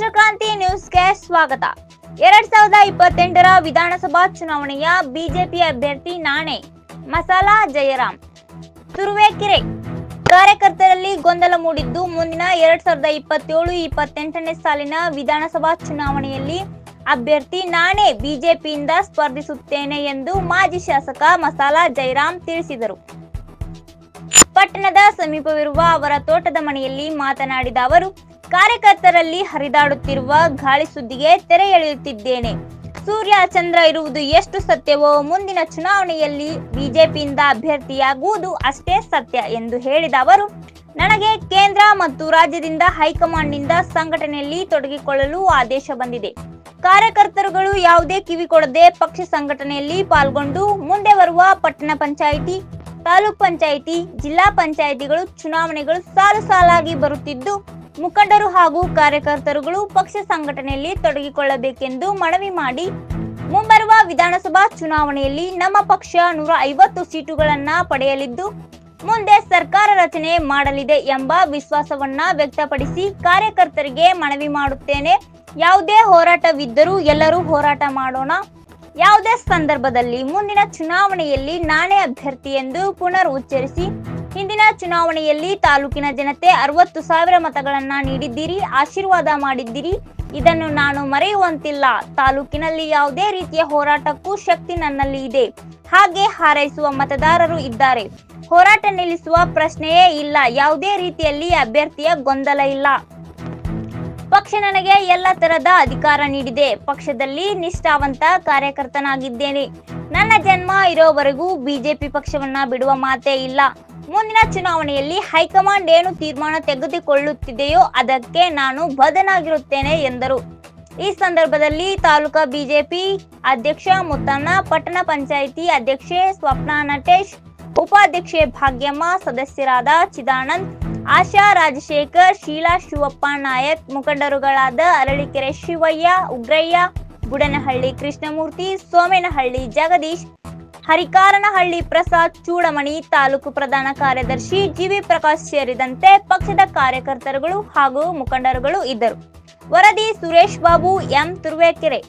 ರಾಷ್ಟ್ರಕ್ರಾಂತಿ ನ್ಯೂಸ್ಗೆ ಸ್ವಾಗತ. ಎರಡ್ ಸಾವಿರದ ಇಪ್ಪತ್ತೆಂಟರ ವಿಧಾನಸಭಾ ಚುನಾವಣೆಯ ಬಿಜೆಪಿ ಅಭ್ಯರ್ಥಿ ನಾಣೆ, ಮಸಾಲಾ ಜಯರಾಮ್ ತುರುವೇಕೆರೆ ಕಾರ್ಯಕರ್ತರಲ್ಲಿ ಗೊಂದಲ ಮೂಡಿದ್ದು ಮುಂದಿನ ಎರಡ್ ಸಾವಿರದ ಇಪ್ಪತ್ತೇಳು, ಇಪ್ಪತ್ತೆಂಟನೇ ಸಾಲಿನ ವಿಧಾನಸಭಾ ಚುನಾವಣೆಯಲ್ಲಿ ಅಭ್ಯರ್ಥಿ ನಾಣೆ ಬಿಜೆಪಿಯಿಂದ ಸ್ಪರ್ಧಿಸುತ್ತೇನೆ ಎಂದು ಮಾಜಿ ಶಾಸಕ ಮಸಾಲಾ ಜಯರಾಮ್ ತಿಳಿಸಿದರು. ಪಟ್ಟಣದ ಸಮೀಪವಿರುವ ಅವರ ತೋಟದ ಮನೆಯಲ್ಲಿ ಮಾತನಾಡಿದ ಅವರು ಕಾರ್ಯಕರ್ತರಲ್ಲಿ ಹರಿದಾಡುತ್ತಿರುವ ಗಾಳಿ ಸುದ್ದಿಗೆ ತೆರೆ ಎಳೆಯುತ್ತಿದ್ದೇನೆ. ಸೂರ್ಯ, ಚಂದ್ರ ಇರುವುದು ಎಷ್ಟು ಸತ್ಯವೋ ಮುಂದಿನ ಚುನಾವಣೆಯಲ್ಲಿ ಬಿಜೆಪಿಯಿಂದ ಅಭ್ಯರ್ಥಿಯಾಗುವುದು ಅಷ್ಟೇ ಸತ್ಯ ಎಂದು ಹೇಳಿದ ಅವರು, ನನಗೆ ಕೇಂದ್ರ ಮತ್ತು ರಾಜ್ಯದಿಂದ ಹೈಕಮಾಂಡ್ನಿಂದ ಸಂಘಟನೆಯಲ್ಲಿ ತೊಡಗಿಕೊಳ್ಳಲು ಆದೇಶ ಬಂದಿದೆ. ಕಾರ್ಯಕರ್ತರುಗಳು ಯಾವುದೇ ಕಿವಿ ಕೊಡದೆ ಪಕ್ಷ ಸಂಘಟನೆಯಲ್ಲಿ ಪಾಲ್ಗೊಂಡು ಮುಂದೆ ಬರುವ ಪಟ್ಟಣ ಪಂಚಾಯಿತಿ, ತಾಲೂಕ್ ಪಂಚಾಯಿತಿ, ಜಿಲ್ಲಾ ಪಂಚಾಯಿತಿಗಳು ಚುನಾವಣೆಗಳು ಸಾಲು ಸಾಲಾಗಿ ಬರುತ್ತಿದ್ದು ಮುಖಂಡರು ಹಾಗೂ ಕಾರ್ಯಕರ್ತರುಗಳು ಪಕ್ಷ ಸಂಘಟನೆಯಲ್ಲಿ ತೊಡಗಿಕೊಳ್ಳಬೇಕೆಂದು ಮನವಿ ಮಾಡಿ ಮುಂಬರುವ ವಿಧಾನಸಭಾ ಚುನಾವಣೆಯಲ್ಲಿ ನಮ್ಮ ಪಕ್ಷ ನೂರ ಐವತ್ತು ಸೀಟುಗಳನ್ನ ಪಡೆಯಲಿದ್ದು, ಮುಂದೆ ಸರ್ಕಾರ ರಚನೆ ಮಾಡಲಿದೆ ಎಂಬ ವಿಶ್ವಾಸವನ್ನ ವ್ಯಕ್ತಪಡಿಸಿ ಕಾರ್ಯಕರ್ತರಿಗೆ ಮನವಿ ಮಾಡುತ್ತೇನೆ. ಯಾವುದೇ ಹೋರಾಟವಿದ್ದರೂ ಎಲ್ಲರೂ ಹೋರಾಟ ಮಾಡೋಣ. ಯಾವುದೇ ಸಂದರ್ಭದಲ್ಲಿ ಮುಂದಿನ ಚುನಾವಣೆಯಲ್ಲಿ ನಾನೇ ಅಭ್ಯರ್ಥಿ ಎಂದು ಪುನರ್ ಉಚ್ಚರಿಸಿ ಹಿಂದಿನ ಚುನಾವಣೆಯಲ್ಲಿ ತಾಲೂಕಿನ ಜನತೆ ಅರವತ್ತು ಸಾವಿರ ಮತಗಳನ್ನ ನೀಡಿದ್ದೀರಿ, ಆಶೀರ್ವಾದ ಮಾಡಿದ್ದೀರಿ. ಇದನ್ನು ನಾನು ಮರೆಯುವಂತಿಲ್ಲ. ತಾಲೂಕಿನಲ್ಲಿ ಯಾವುದೇ ರೀತಿಯ ಹೋರಾಟಕ್ಕೂ ಶಕ್ತಿ ನನ್ನಲ್ಲಿ ಇದೆ. ಹಾಗೆ ಹಾರೈಸುವ ಮತದಾರರು ಇದ್ದಾರೆ. ಹೋರಾಟ ನಿಲ್ಲಿಸುವ ಪ್ರಶ್ನೆಯೇ ಇಲ್ಲ. ಯಾವುದೇ ರೀತಿಯಲ್ಲಿ ಅಭ್ಯರ್ಥಿಯ ಗೊಂದಲ ಇಲ್ಲ. ಪಕ್ಷ ನನಗೆ ಎಲ್ಲ ತರದ ಅಧಿಕಾರ ನೀಡಿದೆ. ಪಕ್ಷದಲ್ಲಿ ನಿಷ್ಠಾವಂತ ಕಾರ್ಯಕರ್ತನಾಗಿದ್ದೇನೆ. ನನ್ನ ಜನ್ಮ ಇರೋವರೆಗೂ ಬಿಜೆಪಿ ಪಕ್ಷವನ್ನ ಬಿಡುವ ಮಾತೇ ಇಲ್ಲ. ಮುಂದಿನ ಚುನಾವಣೆಯಲ್ಲಿ ಹೈಕಮಾಂಡ್ ಏನು ತೀರ್ಮಾನ ತೆಗೆದುಕೊಳ್ಳುತ್ತಿದೆಯೋ ಅದಕ್ಕೆ ನಾನು ಬದನಾಗಿರುತ್ತೇನೆ ಎಂದರು. ಈ ಸಂದರ್ಭದಲ್ಲಿ ತಾಲೂಕಾ ಬಿಜೆಪಿ ಅಧ್ಯಕ್ಷ ಮುತ್ತಣ್ಣ, ಪಟ್ಟಣ ಪಂಚಾಯಿತಿ ಅಧ್ಯಕ್ಷೆ ಸ್ವಪ್ನ ನಟೇಶ್, ಉಪಾಧ್ಯಕ್ಷೆ ಭಾಗ್ಯಮ್ಮ, ಸದಸ್ಯರಾದ ಚಿದಾನಂದ್, ಆಶಾ ರಾಜಶೇಖರ್, ಶೀಲಾ ಶಿವಪ್ಪ ನಾಯಕ್, ಮುಖಂಡರುಗಳಾದ ಅರಳಿಕೆರೆ ಶಿವಯ್ಯ, ಉಗ್ರಯ್ಯ, ಬುಡನಹಳ್ಳಿ ಕೃಷ್ಣಮೂರ್ತಿ, ಸೋಮೇನಹಳ್ಳಿ ಜಗದೀಶ್ ಹರಿಕಾರನಹಳ್ಳಿ ಪ್ರಸಾದ್ ಚೂಡಮಣಿ ತಾಲೂಕು ಪ್ರಧಾನ ಕಾರ್ಯದರ್ಶಿ ಜಿವಿ ಪ್ರಕಾಶ್ ಸೇರಿದಂತೆ ಪಕ್ಷದ ಕಾರ್ಯಕರ್ತರುಗಳು ಹಾಗೂ ಮುಖಂಡರುಗಳು ಇದ್ದರು. ವರದಿ ಸುರೇಶ್ ಬಾಬು ಎಂ ತುರುವೇಕೆರೆ.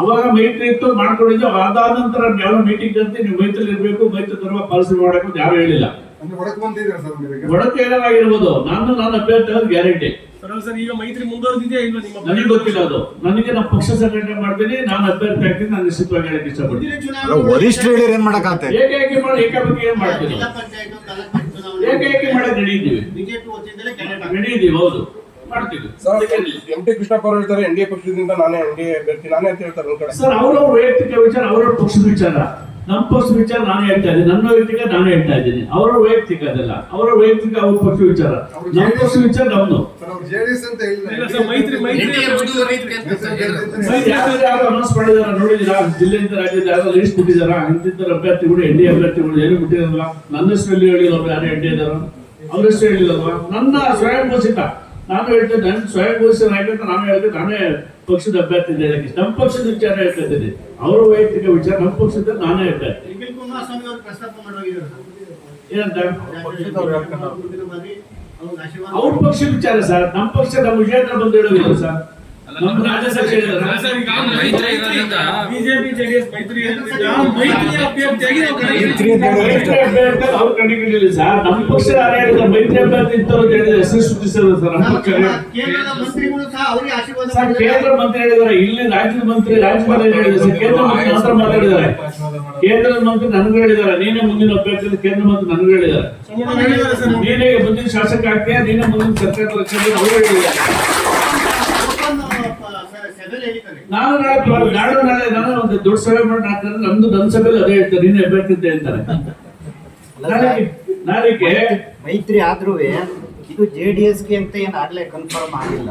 ಅವಾಗ ಮೈತ್ರಿ ಇತ್ತು ಮಾಡ್ಕೊಂಡಿದ್ದು. ಅದಾದ ನಂತರ ಯಾವ ಮೀಟಿಂಗ್ ಅಂತ ನೀವು ಮೈತ್ರಿ ಇರಬೇಕು ಮೈತ್ರಿ ತರುವ ಪಾಲಿಸಿ ಮಾಡಬೇಕು ಅಂತ ಯಾರು ಹೇಳಿಲ್ಲ. ಒಡಕ್ಕೆ ಏನಾಗಿರ್ಬೋದು ನಾನು ನಾನು ಅಭ್ಯರ್ಥಿ ಆಗೋದು ಗ್ಯಾರಂಟಿ ಸರ್ ಅಲ್ಲ ಸರ್ ಈಗ ಮೈತ್ರಿ ಮುಂದುವರೆದಿದೆಯಾ ನನಗೆ ಗೊತ್ತಿಲ್ಲ ಅದು. ನನಗೆ ನಮ್ಮ ಪಕ್ಷ ಸಂಘಟನೆ ಮಾಡ್ತೀನಿ ನಾನು ಅಭ್ಯರ್ಥಿ ಆಗ್ತೀನಿ ನಾನು ನಿಶ್ಚಿತವಾಗಿ ಹೇಳಕ್ ಇಷ್ಟಪಡ್ತೀನಿ. ಅಲ್ಲ, ವರಿಷ್ಠರು ಹೇಳಿದ್ರೆ ಏನ್ ಏಕೈಕಿ ಮಾಡಿ ಏನ್ ಮಾಡ್ತೀನಿ ಮಾಡಕ್ ನಡೆಯಿದ್ದೀವಿ ನಡೆಯಿದ್ದೀವಿ ಹೌದು. ಎಂ ಟಿ ಕೃಷ್ಣಪ್ಪ ಅವರು ಹೇಳ್ತಾರೆ ಎನ್ ಡಿ ಎ ಪಕ್ಷದಿಂದ ನಾನೇ ಎನ್ ಡಿ ಎ ಅಭ್ಯರ್ಥಿ ನಾನೇ ಅಂತ ಹೇಳ್ತಾರೆ ಒಂದ್ ಕಡೆ. ಸರ್ ಅವರ ವೈಯಕ್ತಿಕ ವಿಚಾರ ಅವ್ರವ್ರ ಪಕ್ಷದ ವಿಚಾರ. ನಮ್ಮ ಪಕ್ಷದ ವಿಚಾರ ನಾನು ಹೇಳ್ತಾ ಇದ್ದೀನಿ. ನನ್ನ ವೈಯಕ್ತಿಕ ನಾನು ಹೇಳ್ತಾ ಇದ್ದೀನಿ. ಅವರ ವೈಯಕ್ತಿಕ ಅದೆಲ್ಲ. ಅವರ ವೈಯಕ್ತಿಕ ಅವ್ರ ಪಕ್ಷ ವಿಚಾರ. ನಮ್ಮ ಪಕ್ಷ ವಿಚಾರ ನಮ್ದು. ಸರ್ ಅವ್ರು ಜೆಡಿಎಸ್ ಅಂತ ಇಲ್ಲ. ಸರ್ ಮೈತ್ರಿ ಅನೌನ್ಸ್ ಮಾಡಿದಾರ? ನೋಡಿದಿರಾ ಜಿಲ್ಲೆಯಿಂದ ರಾಜ್ಯದ ಯಾರು ಲಿಸ್ಟ್ ಕೊಟ್ಟಿದಾರ ಇಂತಿದ್ದರ ಅಭ್ಯರ್ಥಿಗಳು ಎನ್ ಡಿ ಅಭ್ಯರ್ಥಿಗಳು ಏನು ಬಿಟ್ಟಿರಲ್ಲ ನನ್ನ ಹೆಸರಲ್ಲಿ ಹೇಳಿಲ್ಲ ಯಾರು ಎನ್ ಡಿ ಇದಾರ ಅವ್ರ ಹೆಸರು ಹೇಳಿಲ್ಲಲ್ವಾ ನನ್ನ ಸ್ವಯಂ ಘೋಷಿತ. ನಾನು ಹೇಳ್ತೇನೆ ನನ್ನ ಸ್ವಯಂ ಘೋಷಣೆ ನಾಯಕ ನಾನು ಹೇಳ್ತೇನೆ ನಾನೇ ಪಕ್ಷದ ಅಭ್ಯರ್ಥಿ ಇದ್ದೇನೆ ನಮ್ಮ ಪಕ್ಷದ ವಿಚಾರ ಹೇಳ್ತಾ ಇದ್ದೀನಿ. ಅವರ ವೈಯಕ್ತಿಕ ವಿಚಾರ ನಮ್ಮ ಪಕ್ಷದ ನಾನೇ ಹೇಳ್ತಾ ಏನಂತ? ಅವ್ರ ಪಕ್ಷ ವಿಚಾರ ಸರ್. ನಮ್ಮ ಪಕ್ಷ ನಮ್ಮ ವಿಜೇಂದ್ರ ಬಂದು ಹೇಳೋದಿಲ್ಲ ಸರ್? ನಮ್ಮ ರಾಜ್ಯಸಭೆ ಹೇಳಿದಾರೆ. ಸರ್ ಈಗ ಮೈತ್ರಿ ಇರೋದ್ರಿಂದ ಬಿಜೆಪಿ ಜೆಡಿಎಸ್ ಮೈತ್ರಿ ಮೈತ್ರಿ ಅಭ್ಯರ್ಥಿಯಾಗಿ ಅವ್ರು ಸರ್. ನಮ್ಮ ಪಕ್ಷ ಮೈತ್ರಿ ಅಭ್ಯರ್ಥಿ ಇಂಥವ್ರು ಅಂತ ಹೇಳಿದ್ರೆ ಹೆಸರು ಸೂಚಿಸಿದ್ರು ಸರ್ ನಮ್ಮ ಪಕ್ಷ ಕೇಂದ್ರದ ಮಂತ್ರಿಗಳು ಆಶೀರ್ವಾದ ಸರ್ ಕೇಂದ್ರ ಮಂತ್ರಿ ಹೇಳಿದ್ದಾರೆ. ಇಲ್ಲಿ ರಾಜ್ಯದ ಮಂತ್ರಿ ರಾಜ್ಯಪಾಲ ಹೇಳಿದ್ದಾರೆ. ಸರ್ ಕೇಂದ್ರ ಮಂತ್ರಿ ನಂತರ ಮಾತಾಡಿದ್ದಾರೆ. ಕೇಂದ್ರದ ಮಂತ್ರಿ ನನಗೂ ಹೇಳಿದ್ದಾರೆ. ನೀನೇ ಮುಂದಿನ ಅಭ್ಯರ್ಥಿ ಕೇಂದ್ರ ಮಂತ್ರಿ ನನಗೂ ಹೇಳಿದ್ದಾರೆ. ನೀನೇ ಮುಂದಿನ ಶಾಸಕ ಆಗ್ತೀಯ ನೀನೇ ಮುಂದಿನ ಸರ್ಕಾರದ ಅವರು ಹೇಳಿದ್ದಾರೆ ಓಪನ್, ಆ, ಸ- ಸಭೆಯಲ್ಲಿ ಹೇಳಿದ್ದಾರೆ ನಾನು ನಾಳೆ ನಾಡು ನಾಳೆ ನಾನು ಒಂದು ದೊಡ್ಡ ಸಭೆ ಮಾಡಿ ಹಾಕ್ತಾರೆ ನಮ್ದು ನನ್ನ ಸಭೆಯಲ್ಲಿ ಅದೇ ಹೇಳ್ತಾರೆ ನೀನು ಅಭ್ಯರ್ಥಿ ಅಂತ ಹೇಳ್ತಾರೆ ನಾಳೆಗೆ ಮೈತ್ರಿ ಆದ್ರೂ ಇದು ಜೆಡಿಎಸ್ಗೆ ಅಂತ ಏನು ಆಗ್ಲೇ ಕನ್ಫರ್ಮ್ ಆಗಿಲ್ಲ.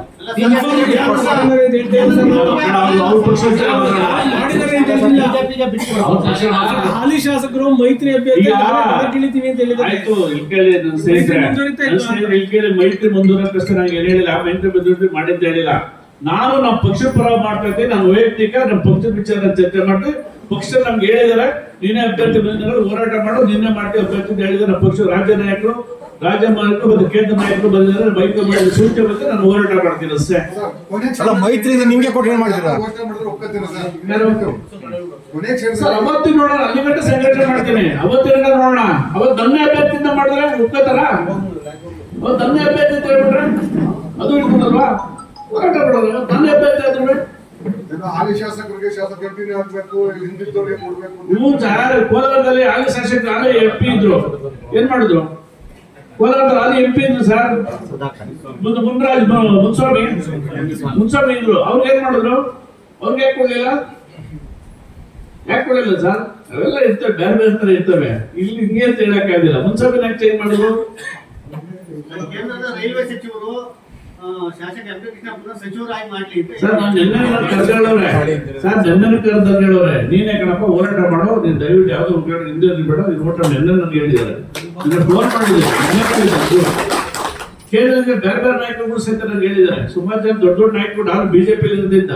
ಹಾಲಿ ಶಾಸಕರು ಮೈತ್ರಿ ಅಭ್ಯರ್ಥಿ ಮೈತ್ರಿ ಮುಂದೂರ ಕಷ್ಟ ನಂಗೆ ಏನು ಹೇಳಿಲ್ಲ. ಮೈತ್ರಿ ಮುಂದುವರಿಸಿ ಮಾಡಿದ್ದು ಹೇಳಿಲ್ಲ. ನಾನು ನಮ್ಮ ಪಕ್ಷ ಪರ ಮಾಡ್ತಾ ಇದ್ದೀನಿ ನಾನು ವೈಯಕ್ತಿಕ ನಮ್ಮ ಪಕ್ಷದ ವಿಚಾರ ಚರ್ಚೆ ಮಾಡಿ ಪಕ್ಷ ನಮ್ಗೆ ಹೇಳಿದಾರೆ ನೀನೇ ಅಭ್ಯರ್ಥಿ ಬಂದಿದ್ದಾರೆ ಹೋರಾಟ ಮಾಡು ನಿನ್ನೆ ಮಾಡಿ ಅಭ್ಯರ್ಥಿ ಅಂತ ಹೇಳಿದ್ರೆ ನಮ್ಮ ಪಕ್ಷ ರಾಜ್ಯ ನಾಯಕರು. ರಾಜ್ಯ ನಾಯಕರು ಮತ್ತು ಕೇಂದ್ರ ನಾಯಕರು ಬಂದಿದ್ದಾರೆ ಮೈತ್ರಿ ಮಾಡಿದ ಸೂಚನೆ ಬಂದ್ರೆ ನಾನು ಹೋರಾಟ ಮಾಡ್ತೀನಿ ಅಷ್ಟೇ. ಮೈತ್ರಿಯಿಂದ ನಿಮ್ಗೆ ಕೊಟ್ಟು ಮಾಡಿದ್ರೆ ಸರ್ ಯಾರು? ಕೊನೆ ಕ್ಷಣ ಸರ್ ಅವತ್ತು ನೋಡೋಣ ಅಲ್ಲಿ ಗಂಟೆ ಸಂಘಟನೆ ಮಾಡ್ತೀನಿ. ಅವತ್ತಿನ ನೋಡೋಣ. ಅವತ್ತು ನನ್ನ ಅಭ್ಯರ್ಥಿಯಿಂದ ಮಾಡಿದ್ರೆ ಒಪ್ಕೋತಾರ ಅವತ್ತು ನನ್ನ ಅಭ್ಯರ್ಥಿ ಅಂತ ಹೇಳ್ಬಿಟ್ರೆ ಅದು ಹಿಡ್ಕೊಂಡಲ್ವಾ? ಹೋರಾಟ ಮಾಡೋದು ನನ್ನ ಅಭ್ಯರ್ಥಿ ಆದ್ರೂ ಹಾಲಿ ಶಾಸಕರಿಗೆ ಶಾಸಕ ಕಂಟಿನ್ಯೂ ಆಗ್ಬೇಕು ಹಿಂದಿದ್ದವ್ರಿಗೆ ಕೊಡ್ಬೇಕು ಅಂತ. ನೀವು ಯಾರು ಕೋಲಾರದಲ್ಲಿ ಹಾಲಿ ಶಾಸಕರು ಹಾಲಿ ಎಂ ಪಿ ಇದ್ರು. ಏನ್ ಮಾಡಿದ್ರು? ಕೋಲಾರದಲ್ಲಿ ಹಾಲಿ ಎಂ ಪಿ ಇದ್ರು ಸರ್? ಮುಂದೆ ಮುನ್ರಾಜ್ ಮುನ್ಸ್ವಾಮಿ ಮುನ್ಸ್ವಾಮಿ ಇದ್ರು. ಅವ್ರಿಗೆ ಏನ್ ಮಾಡಿದ್ರು? ಅವ್ರಿಗೆ ಯಾಕೆ ಕೊಡ್ಲಿಲ್ಲ? ಯಾಕೆ ಕೊಡಲಿಲ್ಲ ಸರ್? ಅವೆಲ್ಲ ಇರ್ತವೆ ಬೇರೆ ಬೇರೆ ತರ ಇರ್ತವೆ. ಇಲ್ಲಿ ಹಿಂಗೆ ಅಂತ ಹೇಳಕ್ಕಾಗಿಲ್ಲ ಮುನ್ಸ್ವಾಮಿ ಯಾಕೆ ಚೇಂಜ್ ಮಾಡಿದ್ರು? ಕೇಂದ್ರದ ರೈಲ್ವೆ ಸಚಿವರು ಶಾಸಕ ಎಂ ಪಿ ಕೃಷ್ಣಪ್ಪನ ಸಚಿವರಾಗಿ ಮಾಡ್ಲಿ ಅಂತ ಸರ್ ನಾನು ಸರ್ ಹೇಳೋರೆ ನೀನೇ ಕಣಪ್ಪ ಹೋರಾಟ ಮಾಡೋ ನೀನ್ ದಯವಿಟ್ಟು ಯಾವ್ದೋ ಉಪಯೋಗ ಹಿಂದೆ ಬೇಡ. ನೀನು ಹೋರಾಟ ನೆನ್ನೆ ನನಗೆ ಹೇಳಿದ್ದಾರೆ. ನಿನ್ನೆ ಫೋನ್ ಬೇರೆ ಬೇರೆ ನಾಯಕರುಗಳು ಸಹಿತ ನನಗೆ ಹೇಳಿದ್ದಾರೆ. ಸುಮಾರು ಜನ ದೊಡ್ಡ ದೊಡ್ಡ ನಾಯಕರು ನಾನು ಬಿಜೆಪಿ ಇರೋದ್ರಿಂದ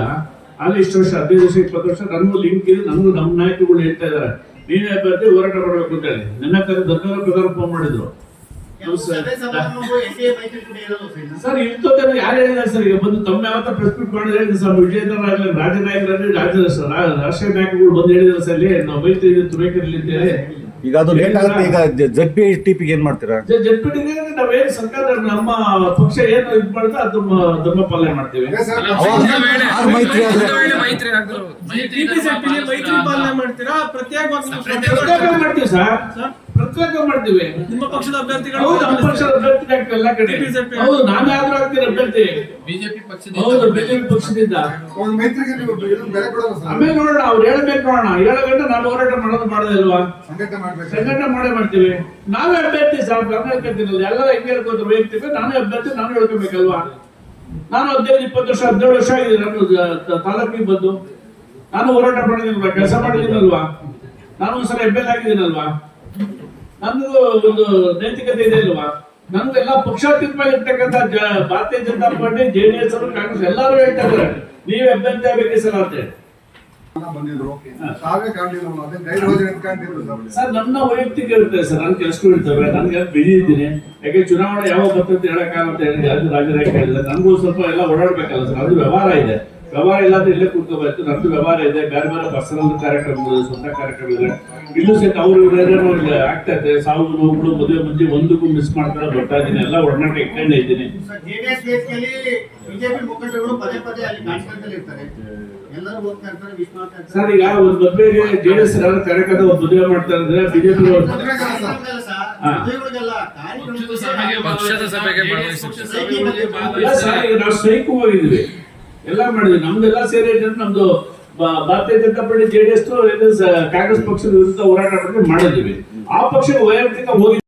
ಅಲ್ಲಿ ಇಷ್ಟು ವರ್ಷ ಹದಿನೈದು ವರ್ಷ ಇಪ್ಪತ್ತು ವರ್ಷ ನನಗೂ ಲಿಂಕ್ ಇದೆ. ನನಗೂ ನಮ್ಮ ನಾಯಕರುಗಳು ಹೇಳ್ತಾ ಇದ್ದಾರೆ. ನೀನೇ ಹೋರಾಟ ಮಾಡಬೇಕು ಅಂತ ಹೇಳಿ. ನನ್ನ ಕರೆ ದೊಡ್ಡ ಪ್ರಕಾರ ಫೋನ್ ಮಾಡಿದ್ರು. ಸರ್ ಇರ್ತದೆ ಯಾರು ಹೇಳಿದ್ದಾರೆ ಸರ್? ಈಗ ಬಂದು ತಮ್ಮ ಯಾವತ್ತ ಪ್ರೆಸ್ ಮೀಟ್ ಹೇಳಿದ್ರು ಸರ್. ವಿಜಯೇಂದ್ರ ಆಗಲಿ ರಾಜ್ಯ ನಾಯಕರಲ್ಲಿ ರಾಜ್ಯ ರಾ- ರಾಷ್ಟ್ರೀಯ ನಾಯಕರುಗಳು ಬಂದು ಹೇಳಿದ್ರು ಸರ್. ಇಲ್ಲಿ ನಾವು ಮೈತ್ರಿ ತುರೇಕರಲ್ಲಿ ಅಂತೇಳಿ ಈಗ ಅದು ಲೇಟ್ ಆಗುತ್ತೆ. ಈಗ ಜಡ್ ಪಿ ಟಿ ಮಾಡ್ತೀರಾ? ಏನ್ ಮಾಡ್ತೀರಾ ಜಡ್ಪಿಟಿಗೆ ನಾವೇನು ಸರ್ಕಾರ ನಮ್ಮ ಪಕ್ಷ ಏನು ಇದು ಮಾಡುತ್ತೆ ಅದು ಧರ್ಮ ಪಾಲನೆ ಮಾಡ್ತೀವಿ. ಮೈತ್ರಿ ಮೈತ್ರಿ ಪಾಲನೆ ಮಾಡ್ತೀರಾ? ಪ್ರತ್ಯೇಕವಾಗಿ ನೀವು ಮಾಡ್ತೀವಿ. ಸರ್ ಪ್ರತ್ಯೇಕ ಮಾಡ್ತೀವಿ. ನಿಮ್ಮ ಪಕ್ಷದ ಅಭ್ಯರ್ಥಿಗಳು ನಮ್ಮ ಪಕ್ಷದ ಅಭ್ಯರ್ಥಿ ಆಗ್ತದೆ ಎಲ್ಲ ಕಡೆ. ಹೌದು ನಾನು ಯಾವ್ದು ಆಗ್ತೀನಿ ಅಭ್ಯರ್ಥಿ. ಬಿಜೆಪಿ ಪಕ್ಷದ ಹೌದು ಬಿಜೆಪಿ ಪಕ್ಷದಿಂದ. ಒಂದು ಮೈತ್ರಿಗೆ ನೀವು ಇದನ್ನ ಬೆಲೆ ಕೊಡೋಣ ಆಮೇಲೆ ನೋಡೋಣ ಅವ್ರು ಹೇಳ್ಬೇಕು ನೋಡೋಣ. ಏಳು ಗಂಟೆ ನಾನು ಹೋರಾಟ ಮಾಡೋದು ಮಾಡೋದಿಲ್ವಾ ಸಂಘಟನೆ ಮಾಡ್ಬೇಕು. ಸಂಘಟನೆ ಮಾಡೇ ಮಾಡ್ತೀವಿ. ನಾವೇ ಅಭ್ಯರ್ಥಿ ಸರ್ ನಾನು ಹೇಳ್ಕೊತೀನಲ್ಲ ಎಲ್ಲ ಹೆಂಗೆ ಹೇಳ್ಕೊತಾರೆ ವೈಯಕ್ತಿಕ ನಾನೇ ಅಭ್ಯರ್ಥಿ ನಾನು ಹೇಳ್ಕೊಬೇಕಲ್ವಾ? ನಾನು ಹದಿನೈದು ಇಪ್ಪತ್ತು ವರ್ಷ ಹದಿನೇಳು ವರ್ಷ ಆಗಿದೆ ನಾನು ತಾಲೂಕಿಗೆ ಬಂದು. ನಾನು ಹೋರಾಟ ಮಾಡಿದ್ದೀನಲ್ವಾ ಕೆಲಸ ಮಾಡಿದ್ದೀನಲ್ವಾ? ನಾನು ಒಂದ್ಸಲ ಎಂ ಎಲ್ ಆಗಿದ್ದೀನಲ್ವಾ? ನನಗೂ ಒಂದು ನೈತಿಕತೆ ಇದೆ ಅಲ್ವಾ? ನಮ್ಗೆಲ್ಲ ಪಕ್ಷಾತೀತವಾಗಿರ್ತಕ್ಕಂತ ಇರ್ತಕ್ಕಂಥ Bharatiya Janata party J D S ಅವರು ಕಾಂಗ್ರೆಸ್ ಎಲ್ಲರೂ ಹೇಳ್ತಾ ಇದ್ದಾರೆ. ನೀವೇ ಅಭ್ಯರ್ಥಿ ಆಗ್ಬೇಕು ಸರ್ ಅಂತ ಹೇಳಿ. ಬಂದಿದ್ರು ತಾವೇ ಕಾಣಲಿಲ್ಲ ಅದೇ ಗೈಡ್ ಸರ್ ನನ್ನ ವೈಯಕ್ತಿಕ ಇರುತ್ತೆ ಸರ್ ನನ್ ಕೆಲಸಗಳು ಇರ್ತವೆ ನನ್ಗೆ ಬಿಜಿ ಇದ್ದೀನಿ? ಯಾಕೆ ಚುನಾವಣೆ ಯಾವಾಗ ಬರ್ತದೆ ಹೇಳಕ್ಕಾಗುತ್ತೆ ಅಂತ ಹೇಳಿ ಅದು ರಾಜ್ಯ ನಾಯಕ ಹೇಳಿದ್ರೆ ನನಗೂ ಸ್ವಲ್ಪ ಎಲ್ಲ ಓಡಾಡ್ಬೇಕಲ್ಲ ಸರ್ ಅದು ವ್ಯವಹಾರ ಇದೆ. ವ್ಯವಹಾರ ಇಲ್ಲಾಂದ್ರೆ ಇಲ್ಲೇ ಕೂತ್ಕೋಬೇಕು ನಮ್ದು ವ್ಯವಹಾರ ಇದೆ. ಬೇರೆ ಬೇರೆ ಪರ್ಸನಲ್ ಕಾರ್ಯಕ್ರಮಗಳು ಸ್ವಂತ ಕಾರ್ಯಕ್ರಮ ಇದೆ ಇಲ್ಲೂ ಸಹಿತ ಅವರು ಏನೇನೋ ಇಲ್ಲಿ ಆಗ್ತಾ ಇದೆ ಸಾವು ನೋವುಗಳು ಮದುವೆ ಮುಂಚೆ ಒಂದಕ್ಕೂ ಮಿಸ್ ಮಾಡ್ತಾರೆ ಬರ್ತಾ ಇದ್ದೀನಿ ಎಲ್ಲ ಒಡನಾಟ ಇಟ್ಕೊಂಡೇ ಇದ್ದೀನಿ. ಸರ್ ಬಿಜೆಪಿ ಮುಖಂಡರುಗಳು ಪದೇ ಪದೇ ಅಲ್ಲಿ ಇರ್ತಾರೆ. ಈಗ ಒಂದು ಮದುವೆಗೆ ಜೆಡಿಎಸ್ ಕಾರ್ಯಕರ್ತ ಒಂದು ಮದುವೆ ಮಾಡ್ತಾ ಇದ್ರೆ ಬಿಜೆಪಿ ನಾವು ಸ್ಟ್ರೈಕ್ ಹೋಗಿದ್ವಿ. ಎಲ್ಲ ಮಾಡಿದ್ವಿ ನಮ್ದೆಲ್ಲ ಸೇರಿ ನಮ್ದು ಭಾರತೀಯ ಜನತಾ ಪಾರ್ಟಿ ಜೆಡಿಎಸ್ ಕಾಂಗ್ರೆಸ್ ಪಕ್ಷದ ವಿರುದ್ಧ ಹೋರಾಟ ಮಾಡಿದ್ವಿ ಆ ಪಕ್ಷ ವೈಯಕ್ತಿಕ ಹೋಗಿ